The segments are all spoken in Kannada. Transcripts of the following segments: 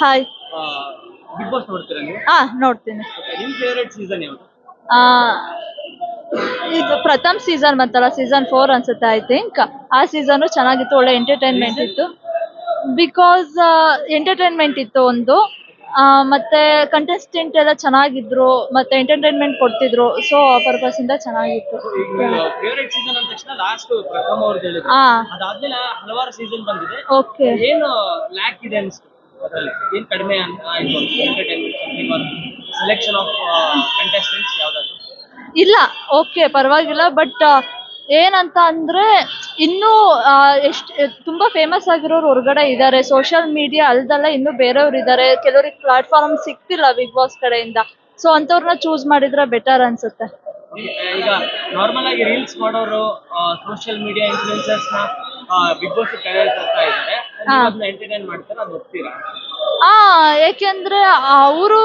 ಹಾಯ್ ಬಿಗ್ ಬಾಸ್ ನೋಡ್ತೀರಾ ನೀವು? ಹಾ ನೋಡ್ತೀನಿ. Okay, ನಿಮ್ ಫೇವರೇಟ್ ಸೀಸನ್ ಯಾವುದು? ಆ, ಇದು ಪ್ರಥಮ್ ಸೀಸನ್ ಬಂತಲ್ಲ ಸೀಸನ್ ಫೋರ್ ಅನ್ಸುತ್ತೆ ಐ ಥಿಂಕ್ ಆ ಸೀಸನ್ ಚೆನ್ನಾಗಿತ್ತು ಒಳ್ಳೆ ಎಂಟರ್ಟೈನ್ಮೆಂಟ್ ಇತ್ತು. ಬಿಕಾಸ್ ಎಂಟರ್ಟೈನ್ಮೆಂಟ್ ಇತ್ತು ಒಂದು. ಆ, ಮತ್ತೆ ಕಂಟೆಸ್ಟೆಂಟ್ ಎಲ್ಲ ಚೆನ್ನಾಗಿದ್ರು ಮತ್ತೆ ಎಂಟರ್ಟೈನ್ಮೆಂಟ್ ಕೊಡ್ತಿದ್ರು. ಸೊ ಆ ಪರ್ಪಸ್ ಇಂದ ಚೆನ್ನಾಗಿತ್ತು. ಫೇವರೇಟ್ ಸೀಸನ್ ಅಂದ ತಕ್ಷಣ ಲಾಸ್ಟ್ ಪ್ರಥಮ ಅವ್ರದ್ದು ಹೇಳಿದ್ರು. ಹಾ ಅದಾದ್ಮೇಲೆ ಹಲವಾರು ಸೀಸನ್ ಬಂದಿದೆ. ಓಕೆ ಏನು ಲ್ಯಾಕ್ ಇದೆ ಅನ್ಸ್ತು ಅದ್ರಲ್ಲಿ ಏನು ಕಡಿಮೆ ಅಂತ ಸೆಲೆಕ್ಷನ್ ಆಫ್ ಕಂಟೆಸ್ಟೆಂಟ್ಸ್ ಯಾವ್ದಾದ್ರು? ಇಲ್ಲ ಓಕೆ ಪರವಾಗಿಲ್ಲ ಬಟ್ ಏನಂತ ಅಂದ್ರೆ ಇನ್ನೂ ಎಷ್ಟು ತುಂಬಾ ಫೇಮಸ್ ಆಗಿರೋರು ಹೊರಗಡೆ ಇದ್ದಾರೆ ಸೋಷಿಯಲ್ ಮೀಡಿಯಾ ಅಲ್ದಲ್ಲ ಇನ್ನೂ ಬೇರೆಯವ್ರು ಇದ್ದಾರೆ ಕೆಲವ್ರಿಗೆ ಪ್ಲಾಟ್ಫಾರ್ಮ್ ಸಿಗ್ತಿಲ್ಲ ಬಿಗ್ ಬಾಸ್ ಕಡೆಯಿಂದ. ಸೊ ಅಂಥವ್ರನ್ನ ಚೂಸ್ ಮಾಡಿದ್ರೆ ಬೆಟರ್ ಅನ್ಸುತ್ತೆ. ಈಗ ನಾರ್ಮಲ್ ಆಗಿ ರೀಲ್ಸ್ ಮಾಡೋರು ಸೋಷಿಯಲ್ ಮೀಡಿಯಾ ಇನ್ಫ್ಲೂಯೆನ್ಸರ್ಸ್ನ ಬಿಗ್ ಬಾಸ್ ಕಡೆ ತರ್ತಾ ಇದ್ದಾರೆ. ಎಂಟರ್ಟೈನ್ ಮಾಡ್ತಾರೆ ಅದು ಒಪ್ತೀರಾ? ಆ ಏಕೆಂದ್ರೆ ಅವರು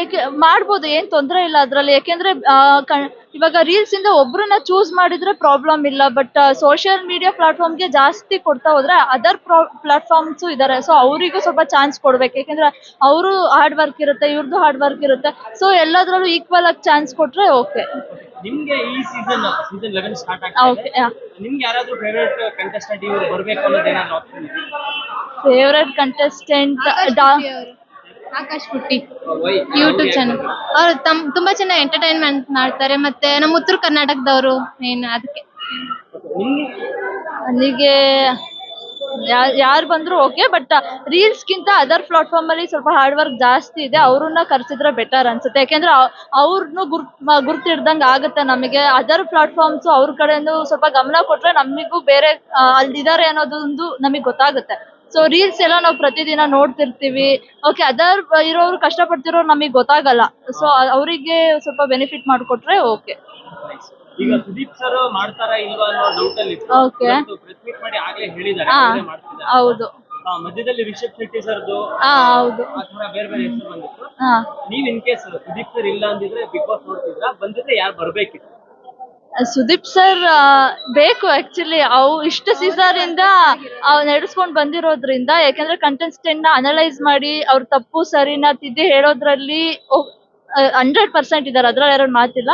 ಏಕೆ ಮಾಡ್ಬೋದು ಏನ್ ತೊಂದರೆ ಇಲ್ಲ ಅದ್ರಲ್ಲಿ. ಯಾಕೆಂದ್ರೆ ಆ, ಕ- ಇವಾಗ ರೀಲ್ಸ್ ಇಂದ ಒಬ್ರನ್ನ ಚೂಸ್ ಮಾಡಿದ್ರೆ ಪ್ರಾಬ್ಲಮ್ ಇಲ್ಲ ಬಟ್ ಸೋಷಿಯಲ್ ಮೀಡಿಯಾ ಪ್ಲಾಟ್ಫಾರ್ಮ್ಗೆ ಜಾಸ್ತಿ ಕೊಡ್ತಾ ಹೋದ್ರೆ ಅದರ್ ಪ್ಲಾಟ್ಫಾರ್ಮ್ಸ್ ಇದಾರೆ. ಸೊ ಅವರಿಗೂ ಸ್ವಲ್ಪ ಚಾನ್ಸ್ ಕೊಡ್ಬೇಕು. ಯಾಕೆಂದ್ರೆ ಅವರು ಹಾರ್ಡ್ ವರ್ಕ್ ಇರುತ್ತೆ ಇವ್ರದ್ದು ಹಾರ್ಡ್ ವರ್ಕ್ ಇರುತ್ತೆ. ಸೊ ಎಲ್ಲದ್ರಲ್ಲೂ ಈಕ್ವಲ್ ಆಗಿ ಚಾನ್ಸ್ ಕೊಟ್ರೆ ಓಕೆ ನಿಮ್ಗೆ ಈ season season eleven start okay ಆಗ್ತದೆ ನಿಮ್ಗೆ ಯಾರಾದ್ರೂ ಫೇವರೇಟ್ ಕಂಟೆಸ್ಟೆಂಟ್ ಇವ್ರು ಬರ್ಬೇಕು ಅನ್ನೋದು ಏನಾದ್ರು ಆಪ್ಷನ್ ಇದೆ favourite contestant Akash Putti YouTube channel ಅವ್ರು. ತಮ್ ತುಂಬಾ ಚೆನ್ನಾಗಿ ಎಂಟರ್ಟೈನ್ಮೆಂಟ್ ಮಾಡ್ತಾರೆ ಮತ್ತೆ ನಮ್ಮ ಉತ್ತರ ಕರ್ನಾಟಕದವರು ಮೇನ್ ಅದಕ್ಕೆ. ನಿಮ್ಗೆ ಅಲ್ಲಿಗೆ ಯಾರು ಬಂದ್ರು ಓಕೆ ಬಟ್ ರೀಲ್ಸ್ ಗಿಂತ ಅದರ್ ಪ್ಲಾಟ್ಫಾರ್ಮ್ ಅಲ್ಲಿ ಸ್ವಲ್ಪ ಹಾರ್ಡ್ ವರ್ಕ್ ಜಾಸ್ತಿ ಇದೆ ಅವ್ರನ್ನ ಕರ್ಸಿದ್ರೆ ಬೆಟರ್ ಅನ್ಸುತ್ತೆ. ಯಾಕೆಂದ್ರೆ ಅವ್ರನ್ನೂ ಗುರ್ತ್ ಗುರ್ತಿಡ್ದಂಗೆ ಆಗುತ್ತೆ ನಮಗೆ. ಅದರ್ ಪ್ಲಾಟ್ಫಾರ್ಮ್ಸ್ ಅವ್ರ ಕಡೆಯಿಂದ ಸ್ವಲ್ಪ ಗಮನ ಕೊಟ್ರೆ ನಮಿಗೂ ಬೇರೆ ಅಲ್ಲಿದ್ದಾರೆ ಅನ್ನೋದೊಂದು ನಮಗೆ ಗೊತ್ತಾಗುತ್ತೆ. ಸೊ ರೀಲ್ಸ್ ಎಲ್ಲ ನಾವು ಪ್ರತಿದಿನ ನೋಡ್ತಿರ್ತೀವಿ. ಓಕೆ ಅದರ್ ಇರೋರು ಕಷ್ಟಪಡ್ತಿರೋರು ನಮಗೆ ಗೊತ್ತಾಗಲ್ಲ. ಸೊ ಅವರಿಗೆ ಸ್ವಲ್ಪ ಬೆನಿಫಿಟ್ ಮಾಡಿಕೊಟ್ರೆ ಓಕೆ ಈಗ ಸುದೀಪ್ ಸರ್ ಮಾಡ್ತಾರಾ ಇಲ್ವಾ ಅನ್ನೋ ಡೌಟ್ ಅಲ್ಲಿ ಇತ್ತು. Okay. ಇವತ್ತು press meet ಮಾಡಿ ಆಗ್ಲೇ ಹೇಳಿದ್ದಾರೆ ಹಾ. ಅವರೇ ಮಾಡ್ತಿದ್ದಾರೆ. ಹೌದು. ಆ, ಮಧ್ಯದಲ್ಲಿ ರಿಷಬ್ ಶೆಟ್ಟಿ ಸರ್ದು ಹಾ ಹೌದು. ಆ ತರ ಬೇರೆ ಬೇರೆ ಹೆಸರು ಬಂದಿತ್ತು. ಹಾ. ನೀವ್ ಇನ್ ಕೇಸ್ ಸುದೀಪ್ ಸರ್ ಇಲ್ಲ ಅಂದಿದ್ರೆ ಬಿಗ್ ಬಾಸ್ ನೋಡ್ತಿದ್ರ? ಬಂದಿದ್ರೆ ಯಾರು ಬರ್ಬೇಕಿತ್ತು? ಸುದೀಪ್ ಸರ್ ಬೇಕು ಆಕ್ಚುಲಿ ಅವು ಇಷ್ಟು ಸೀಸರ್ ಇಂದ ನಡೆಸ್ಕೊಂಡು ಬಂದಿರೋದ್ರಿಂದ ಯಾಕಂದ್ರೆ ಕಂಟೆಸ್ಟೆಂಟ್ನ ಅನಲೈಸ್ ಮಾಡಿ ಅವ್ರ ತಪ್ಪು ಸರಿನ ತಿದ್ದಿ ಹೇಳೋದ್ರಲ್ಲಿ ಹಂಡ್ರೆಡ್ ಪರ್ಸೆಂಟ್ ಇದಾರೆ. ಅದ್ರಲ್ಲಿ ಎರಡು ಮಾತಿಲ್ಲ.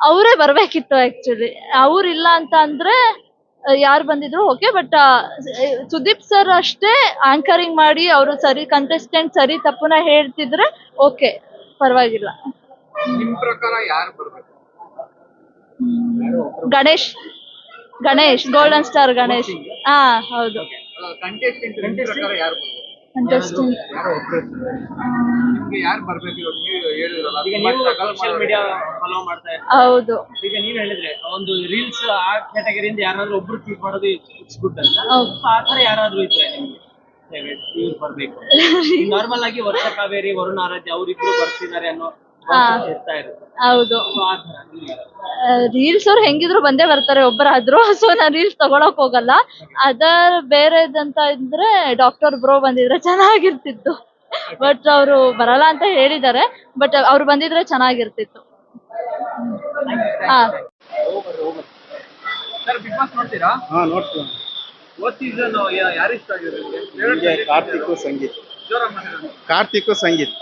ಅವರೇ ಬರ್ಬೇಕಿತ್ತು ಆಕ್ಚುಲಿ ಅವ್ರಿಲ್ಲ ಅಂತ ಅಂದ್ರೆ ಯಾರು ಬಂದಿದ್ರು ಓಕೆ ಬಟ್ ಸುದೀಪ್ ಸರ್ ಅಷ್ಟೇ ಆಂಕರಿಂಗ್ ಮಾಡಿ ಅವರು ಸರಿ ಕಂಟೆಸ್ಟೆಂಟ್ ಸರಿ ತಪ್ಪುನ ಹೇಳ್ತಿದ್ರೆ ಓಕೆ ಪರವಾಗಿಲ್ಲ. ನಿಮ್ ಪ್ರಕಾರ ಯಾರು ಬರ್ಬೇಕು? Ganesh Ganesh golden star Ganesh. ಹಾ ಹೌದು. ಕಂಟೆಸ್ಟೆಂಟ್ ಪ್ರಕಾರ ಯಾರು ಕಂಟೆಸ್ಟೆಂಟ್ ಯಾರೋ ಒಬ್ರು ನಿಮ್ಗೆ ಯಾರು ಬರ್ಬೇಕು? ಇವಾಗ ನೀವು ಹೇಳಿದ್ರಲ್ಲ ಈಗ ನೀವು struggle ಮೀಡಿಯಾ ಫಾಲೋ ಮಾಡ್ತಾ ಇರ್ತೀರಿ? ಹೌದು. ಈಗ ನೀವ್ ಹೇಳಿದ್ರೆ ಒಂದು ರೀಲ್ಸ್ ಆ ಕ್ಯಾಟಗರಿಯಿಂದ ಯಾರಾದ್ರೂ ಒಬ್ರು ಚೂಸ್ ಮಾಡೋದು ಇಟ್ಸ್ ಗುಡ್ ಅಂತ ಹೌದು. So, ಆ ತರ ಯಾರಾದ್ರೂ ಇದ್ರೆ ನಿಮ್ಗೆ? ಇವ್ರು ಬರ್ಬೇಕು. ನಾರ್ಮಲ್ ಆಗಿ ವರ್ಷ ಕಾವೇರಿ ವರುಣ ಆರಾಧ್ಯ ಅವ್ರಿಬ್ರು ಬರ್ತಿದ್ದಾರೆ ಅನ್ನೋ ಹಾ. ಇರ್ತಾ ಇರುತ್ತೆ. ಹೌದು. So, ಆ ತರ ನಿಮ್ಗೆ. ರೀಲ್ಸ್ ಅವ್ರು ಹೆಂಗಿದ್ರು ಬಂದೇ ಬರ್ತಾರೆ ಒಬ್ಬರಾದ್ರು. ಸೊ ನಾನು ರೀಲ್ಸ್ ತಗೊಳಕ್ ಹೋಗಲ್ಲ. ಅದರ್ ಬೇರೆದಂತ ಇದ್ರೆ ಡಾಕ್ಟರ್ ಬ್ರೋ ಬಂದಿದ್ರೆ ಚೆನ್ನಾಗಿರ್ತಿತ್ತು. ಬಟ್ ಅವರು ಬರಲ್ಲ ಅಂತ ಹೇಳಿದ್ದಾರೆ. ಬಟ್ ಅವ್ರು ಬಂದಿದ್ರೆ ಚೆನ್ನಾಗಿರ್ತಿತ್ತು. ಹಾ ಸರ್ ಬಿಗ್ ನೋಡ್ತೀರಾ? ಹಾ ನೋಡ್ತೀನಿ ಹೋದ್ ಸೀಸನ್ ಯಾರು ಇಷ್ಟ ಆಗಿದ್ರು ಕಾರ್ತಿಕ್ ಸಂಗೀತ್. ಕಾರ್ತಿಕ್ ಸಂಗೀತ್.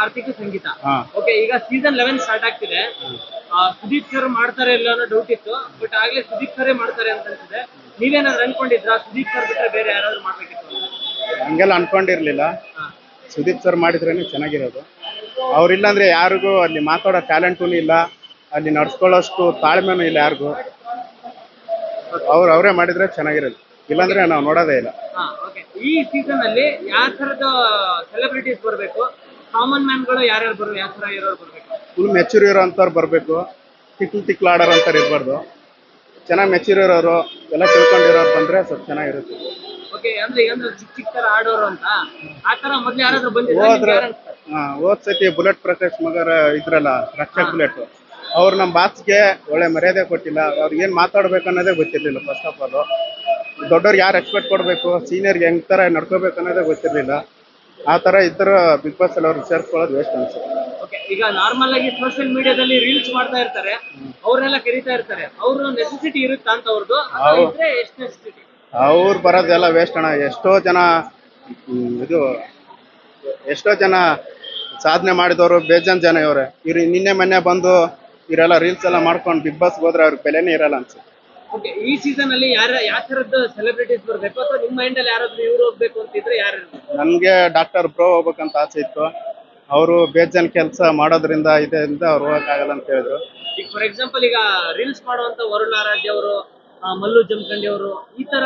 ಕಾರ್ತಿಕ್ ಸಂಗೀತ. ಓಕೆ ಈಗ ಸೀಸನ್ ಲೆವೆನ್ ಸ್ಟಾರ್ಟ್ ಆಗ್ತಿದೆ. ಸುದೀಪ್ ಸರ್ ಮಾಡ್ತಾರೆ ಇಲ್ಲ ಅನ್ನೋ ಡೌಟ್ ಇತ್ತು ಬಟ್ ಆಗ್ಲೇ ಸುದೀಪ್ ಸರೇ ಮಾಡ್ತಾರೆ ಅಂತ ಅನ್ಸಿದೆ ನೀವೇನಾದ್ರು ಅನ್ಕೊಂಡಿದ್ರಾ? ಸುದೀಪ್ ಸರ್ ಬಿಟ್ರೆ ಬೇರೆ ಯಾರಾದ್ರೂ ಮಾಡ್ಬೇಕಿತ್ತು? ಹಂಗೆಲ್ಲ ಅನ್ಕೊಂಡಿರ್ಲಿಲ್ಲ. ಸುದೀಪ್ ಸರ್ ಮಾಡಿದ್ರೇನೆ ಚೆನ್ನಾಗಿರೋದು. ಅವ್ರಿಲ್ಲ ಅಂದ್ರೆ ಯಾರಿಗೂ ಅಲ್ಲಿ ಮಾತಾಡೋ ಟ್ಯಾಲೆಂಟೂ ಇಲ್ಲ. ಅಲ್ಲಿ ನಡ್ಸ್ಕೊಳ್ಳೋಷ್ಟು ತಾಳ್ಮೆನೂ ಇಲ್ಲ ಯಾರಿಗೂ. ಅವ್ರು ಅವರೇ ಮಾಡಿದ್ರೆ ಚೆನ್ನಾಗಿರೋದು. ಇಲ್ಲಾಂದ್ರೆ ನಾವು ನೋಡೋದೇ ಇಲ್ಲ. ಈ ಸೀಸನ್ ಅಲ್ಲಿ ಯಾವ ತರದ ಸೆಲೆಬ್ರಿಟೀಸ್ ಬರ್ಬೇಕು? ಕಾಮನ್ ಮ್ಯಾನ್ಗಳು ಯಾರ್ಯಾರು ಬರ್ಬೇಕು ಯಾವ ತರ ಇರೋರು ಬರ್ಬೇಕು? ಫುಲ್ ಮೆಚೂರ್ ಇರೋ ಅಂತವ್ರು ಬರಬೇಕು. ತಿಕ್ಲು ತಿಕ್ಲು ಆಡೋರು ಅಂತಾರೆ ಇರಬಾರ್ದು. ಚೆನ್ನಾಗಿ ಮೆಚೂರ್ ಇರೋರು ಎಲ್ಲ ತಿಳ್ಕೊಂಡಿರೋರು ಬಂದ್ರೆ ಸ್ವಲ್ಪ ಚೆನ್ನಾಗಿರುತ್ತೆ. ಓಕೆ ಅಂದ್ರೆ ಈಗ ಚಿಕ್ಕ ಚಿಕ್ಕ ತರ ಆಡೋರು ಅಂತ? ಆ ತರ ಮೊದ್ಲು ಯಾರಾದ್ರೂ ಬಂದಿದ್ರೆ? ಹೋದ್ರೆ ಹಾ ಹೋದ್ ಸತಿ ಬುಲೆಟ್ ಪ್ರಕಾಶ್ ಮಗರ ಇದ್ರಲ್ಲ ರಕ್ಷಕ್ ಬುಲೆಟ್. ಅವ್ರು ನಮ್ಮ ಬಾಸ್ಗೆ ಒಳ್ಳೆ ಮರ್ಯಾದೆ ಕೊಟ್ಟಿಲ್ಲ. ಅವ್ರಿಗೆ ಏನ್ ಮಾತಾಡ್ಬೇಕು ಅನ್ನೋದೇ ಗೊತ್ತಿರ್ಲಿಲ್ಲ ಫಸ್ಟ್ ಆಫ್ ಆಲ್ ದೊಡ್ಡವ್ರಿಗೆ ಯಾರು ರೆಸ್ಪೆಕ್ಟ್ ಕೊಡಬೇಕು ಸೀನಿಯರ್ಗೆ ಹೆಂಗ್ ತರ ನಡ್ಕೋಬೇಕು ಅನ್ನೋದೇ ಗೊತ್ತಿರ್ಲಿಲ್ಲ. ಆ ತರ ಇತರ ಬಿಗ್ ಬಾಸ್ ಅಲ್ಲಿ ಅವ್ರು ಸೇರ್ಕೊಳ್ಳೋದು ವೇಸ್ಟ್ ಅನ್ಸುತ್ತೆ. ಓಕೆ ಈಗ ನಾರ್ಮಲ್ ಆಗಿ ಸೋಷಿಯಲ್ ಮೀಡಿಯಾದಲ್ಲಿ ರೀಲ್ಸ್ ಮಾಡ್ತಾ ಇರ್ತಾರೆ ಅವ್ರನ್ನೆಲ್ಲ ಕರಿತಾ ಇರ್ತಾರೆ. ಅವ್ರ ನೆಸೆಸಿಟಿ ಇರುತ್ತಾ ಅಂತ ಅವ್ರದ್ದು ಅಥವಾ ಇದ್ರೆ ಎಷ್ಟು ನೆಸೆಸಿಟಿ ಅವ್ರು ಬರೋದೆಲ್ಲ ವೇಸ್ಟ್ ಅಣ್ಣ. ಎಷ್ಟೋ ಜನ ಹ್ಮ್, ಇದು ಎಷ್ಟೋ ಜನ ಸಾಧನೆ ಮಾಡಿದವರು ಬೇಜಾನ್ ಜನ ಇವ್ರೆ. ಇವ್ರು ನಿನ್ನೆ ಮೊನ್ನೆ ಬಂದು ಇವರೆಲ್ಲ ರೀಲ್ಸ್ ಎಲ್ಲ ಮಾಡ್ಕೊಂಡು ಬಿಗ್ ಬಾಸ್ಗೆ ಹೋದ್ರೆ ಅವ್ರಿಗೆ ಬೆಲೆನೇ ಇರಲ್ಲ ಅನ್ಸುತ್ತೆ. ಓಕೆ ಈ ಸೀಸನ್ ಅಲ್ಲಿ ಯಾರ ಯಾವ ತರದ ಸೆಲೆಬ್ರಿಟೀಸ್ ಬರ್ಬೇಕು? ಅಥವಾ ನಿಮ್ಮ ಮೈಂಡ್ ಅಲ್ಲಿ ಯಾರಾದ್ರೂ ಇವ್ರು ಹೋಗ್ಬೇಕು ಅಂತಿದ್ರೆ ಯಾರು? ನನ್ಗೆ ಡಾಕ್ಟರ್ ಬ್ರೋ ಹೋಗ್ಬೇಕಂತ ಆಸೆ ಇತ್ತು. ಅವರು ಬೇಜಾನ್ ಕೆಲಸ ಮಾಡೋದ್ರಿಂದ ಇದರಿಂದ ಅವ್ರು ಹೋಗಕ್ಕಾಗಲ್ಲ ಅಂತ ಹೇಳಿದ್ರು. ಈಗ ಫಾರ್ ಎಕ್ಸಾಂಪಲ್ ಈಗ ರೀಲ್ಸ್ ಮಾಡುವಂತ ವರುಣ್ ಆರಾಧ್ಯ ಅವರು ಮಲ್ಲು ಜಮಖಂಡಿ ಅವರು ಈ ತರ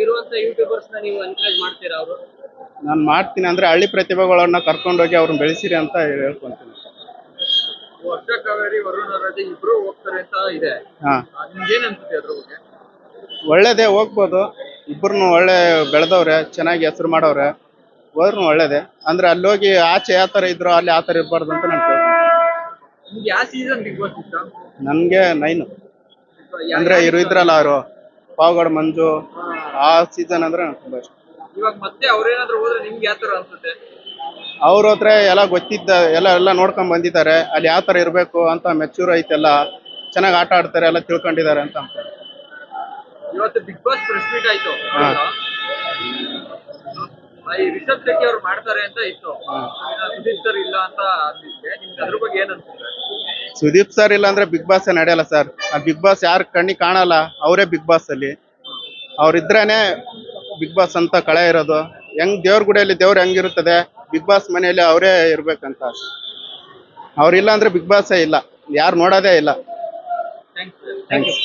ಇರುವಂತ ಯೂಟ್ಯೂಬರ್ಸ್ನ ನೀವು ಎನ್ಕರೇಜ್ ಮಾಡ್ತೀರಾ ಅವರು? ನಾನು ಮಾಡ್ತೀನಿ ಅಂದ್ರೆ ಹಳ್ಳಿ ಪ್ರತಿಭೆಗಳನ್ನ ಕರ್ಕೊಂಡೋಗಿ ಅವ್ರನ್ನ ಬೆಳೆಸಿರಿ ಅಂತ ಹೇಳ್ಕೊಂತೀನಿ. ವರ್ಷ ಕಾವೇರಿ ವರುಣ್ ಆರಾಧ್ಯ ಇಬ್ರು ಹೋಗ್ತಾರೆ ಅಂತ ಇದೆ. ಹಾ. ನಿಮ್ಗೆ ಏನ್ ಅನ್ಸುತ್ತೆ ಅದ್ರ ಬಗ್ಗೆ ಒಳ್ಳೇದೇ ಹೋಗ್ಬೋದು. ಇಬ್ಬರನ್ನು ಒಳ್ಳೆ ಬೆಳೆದವ್ರೆ ಚೆನ್ನಾಗಿ ಹೆಸರು ಮಾಡವ್ರೆ. ಹೋದ್ರು ಒಳ್ಳೇದೇ. ಅಂದ್ರೆ ಅಲ್ಲಿ ಹೋಗಿ ಆಚೆ ಯಾವ ತರ ಇದ್ರು ಅಲ್ಲಿ ಆ ತರ ಇರಬಾರ್ದು ಅಂತ ನಾನು ಕೇಳ್ತೀನಿ. ನಿಮ್ಗೆ ಯಾವ ಸೀಸನ್ ಬಿಗ್ ಬಾಸ್ ಇಷ್ಟ? ನನಗೆ ನೈನು ಅಂದ್ರೆ ಇರು ಇದ್ರಲ್ಲ ಅವರು. ಪಾವಗಡ ಮಂಜು. ಆ ಸೀಸನ್ ಅಂದ್ರೆ ನಂಗೆ ತುಂಬಾ ಇಷ್ಟ. ಇವಾಗ ಮತ್ತೆ ಅವ್ರೇನಾದ್ರು ಹೋದ್ರೆ ನಿಮ್ಗೆ ಯಾವ ತರ ಅನ್ಸುತ್ತೆ? ಅವ್ರ ಹತ್ರ ಎಲ್ಲ ಗೊತ್ತಿದ್ದ ಎಲ್ಲ ಎಲ್ಲ ನೋಡ್ಕೊಂಡ್ ಬಂದಿದ್ದಾರೆ. ಅಲ್ಲಿ ಯಾವ ತರ ಇರಬೇಕು ಅಂತ ಮೆಚೂರ್ ಐತೆಲ್ಲ ಚೆನ್ನಾಗಿ ಆಟ ಆಡ್ತಾರೆ ಎಲ್ಲ ತಿಳ್ಕೊಂಡಿದ್ದಾರೆ ಅಂತ ಇವತ್ತು ಬಿಗ್ ಬಾಸ್ ಪ್ರೆಸ್ ಮೀಟ್ ಆಯ್ತು. ಈ ರಿಷಬ್ ಶೆಟ್ಟಿ ಅವ್ರು ಮಾಡ್ತಾರೆ ಅಂತ ಇತ್ತು. ಸುದೀಪ್ ಸರ್ ಇಲ್ಲ ಅಂತ ಅಂದಿದ್ದೆ. ನಿಮ್ಗೆ ಅದ್ರ ಬಗ್ಗೆ ಏನ್ ಅನ್ಸುತ್ತೆ? ಸುದೀಪ್ ಸರ್ ಇಲ್ಲ ಅಂದ್ರೆ ಬಿಗ್ ಬಾಸ್ ನಡೆಯಲ್ಲ ಸರ್ ಆ ಬಿಗ್ ಬಾಸ್ ಯಾರ ಕಣ್ಣಿಗೆ ಕಾಣಲ್ಲ ಅವರೇ ಬಿಗ್ ಬಾಸ್ ಅಲ್ಲಿ. ಅವ್ರಿದ್ರೇನೆ ಬಿಗ್ ಬಾಸ್ ಅಂತ ಕಳೆ ಇರೋದು. ಹೆಂಗ್ ದೇವ್ರ ಗುಡಿಯಲ್ಲಿ ದೇವ್ರ ಹೆಂಗಿರುತ್ತದೆ ಬಿಗ್ ಬಾಸ್ ಮನೆಯಲ್ಲಿ ಅವರೇ ಇರ್ಬೇಕಂತ. ಅವ್ರಿಲ್ಲ ಅಂದ್ರೆ ಬಿಗ್ ಬಾಸ್ ಇಲ್ಲ. ಯಾರು ನೋಡೋದೇ ಇಲ್ಲ. ಥ್ಯಾಂಕ್ಸ್